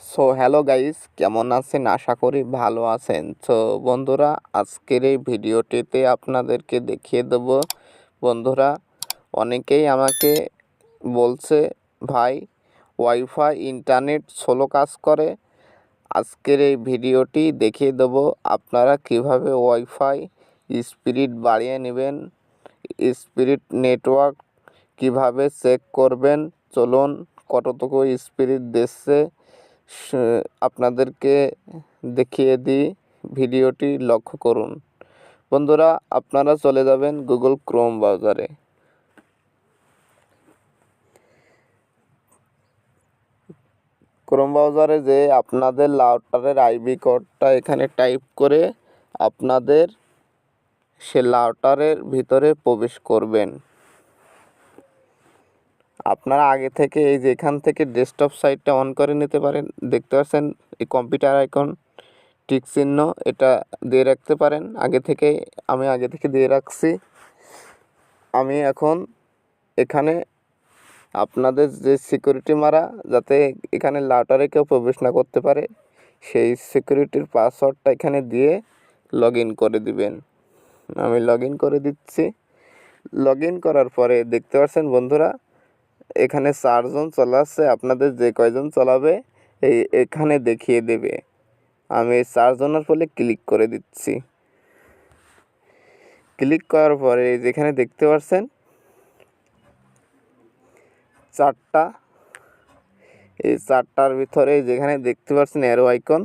So hello guys কেমন আছেন? আশা করি ভালো আছেন। তো বন্ধুরা, আজকের এই ভিডিওটিতে আপনাদেরকে দেখিয়ে দেব। বন্ধুরা, অনেকেই আমাকে বলছে, ভাই ওয়াইফাই ইন্টারনেট সোলো কাজ করে। আজকের এই ভিডিওটি দেখিয়ে দেব, আপনারা কীভাবে ওয়াইফাই স্পিড বাড়িয়ে নেবেন, স্পিড নেটওয়ার্ক কীভাবে চেক করবেন। চলুন, কতটুকু স্পিড দিচ্ছে আপনাদেরকে দেখিয়ে দিই ভিডিওটি লক্ষ্য করুন। বন্ধুরা, আপনারা চলে যাবেন গুগল ক্রোম ব্রাউজারে। ক্রোম ব্রাউজারে যে আপনাদের লাউটারের আইবি কোডটা এখানে টাইপ করে আপনাদের সে লাউটারের ভিতরে প্রবেশ করবেন। আপনারা আগে থেকে এই যে এখান থেকে ডেস্কটপ সাইটটা অন করে নিতে পারেন। দেখতে পাচ্ছেন এই কম্পিউটার আইকন টিক চিহ্ন, এটা দিয়ে রাখতে পারেন। আগে থেকে, আমি আগে থেকে দিয়ে রাখছি। আমি এখন এখানে আপনাদের যে সিকিউরিটি মারা, যাতে এখানে লাউটারে কেউ প্রবেশ না করতে পারে, সেই সিকিউরিটির পাসওয়ার্ডটা এখানে দিয়ে লগ করে দিবেন। আমি লগ করে দিচ্ছি। লগ করার পরে দেখতে পাচ্ছেন বন্ধুরা এখানে চারজন চলে আসছে আপনাদের যে কয়জন চলাবে, এই এখানে দেখিয়ে দেবে। আমি চারজনের ফলে ক্লিক করে দিচ্ছি। ক্লিক করার পরে যেখানে দেখতে পাচ্ছেন চারটা, এই চারটার ভিতরে যেখানে দেখতে পাচ্ছেন অ্যারো আইকন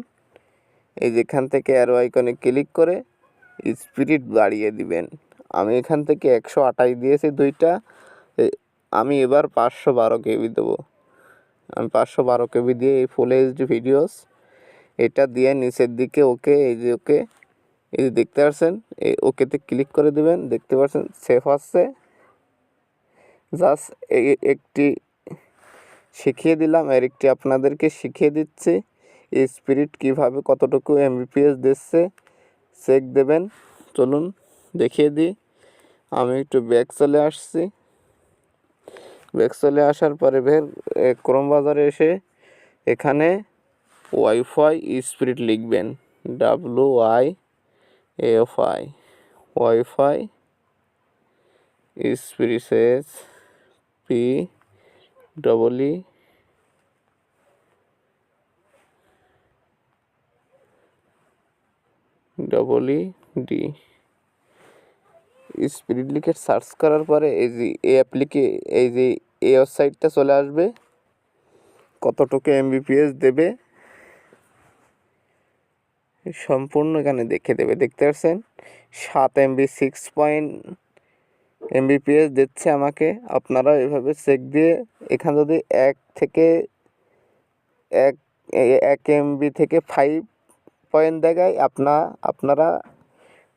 এই যেখান থেকে অ্যারো আইকনে ক্লিক করে স্পিরিট বাড়িয়ে দিবেন। আমি এখান থেকে একশো আঠাশ দিয়েছি দুইটা আমি এবার পাঁচশো বারো কেবি দেবো। আমি পাঁচশো বারো কেবি দিয়ে এই ফুল এইচডি ভিডিওস এটা দিয়ে নিচের দিকে ওকে, এই যে ওকে, এই যে দেখতে পাচ্ছেন, এই ওকেতে ক্লিক করে দেবেন, দেখতে পাচ্ছেন সেফ আসছে জাস্ট একটি শিখিয়ে দিলাম, আর একটি আপনাদেরকে শিখিয়ে দিচ্ছি, এই স্পিরিট কীভাবে কতটুকু এমবিপিএস দিচ্ছে চেক দেবেন। চলুন দেখিয়ে দিই, আমি একটু ব্যাক চলে আসছি। ব্যাক চলে আসার পরে এ, ক্রোম বাজারে এসে এখানে ওয়াইফাই স্পিরিট লিখবেন। W I F I. Wifi spirit P double E double E D. Spirit লিখে সার্চ করার পরে এই যে এই অ্যাপ্লিকে, এই যে এই ওয়েবসাইটটা চলে আসবে। কতটুকু এমবিপিএস দেবে, সম্পূর্ণ এখানে দেখে দেবে, দেখতে পাচ্ছেন? সাত এমবি সিক্স পয়েন্ট এমবিপিএস দিচ্ছে আমাকে। আপনারা এভাবে চেক দিয়ে এখানে যদি এক থেকে এক এক এমবি থেকে ফাইভ পয়েন্ট দেখায়, আপনা, আপনারা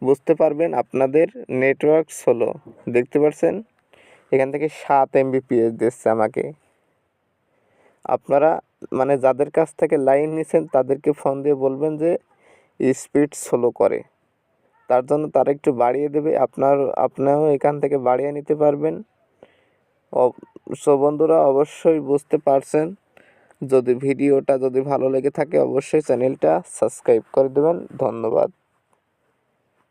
বুঝতে পারবেন আপনাদের নেটওয়ার্ক স্লো দেখতে পাচ্ছেন এখান থেকে সাত এমবিপিএস দিচ্ছে আমাকে। আপনারা মানে যাদের কাছ থেকে লাইন নিছেন, তাদেরকে ফোন দিয়ে বলবেন যে স্পিড স্লো করে। তার জন্য তারা একটু বাড়িয়ে দেবে। আপনার, আপনিও এখান থেকে বাড়িয়ে নিতে পারবেন। সো বন্ধুরা, অবশ্যই বুঝতে পারছেন। যদি ভিডিওটা যদি ভালো লেগে থাকে, অবশ্যই চ্যানেলটা সাবস্ক্রাইব করে দেবেন। ধন্যবাদ।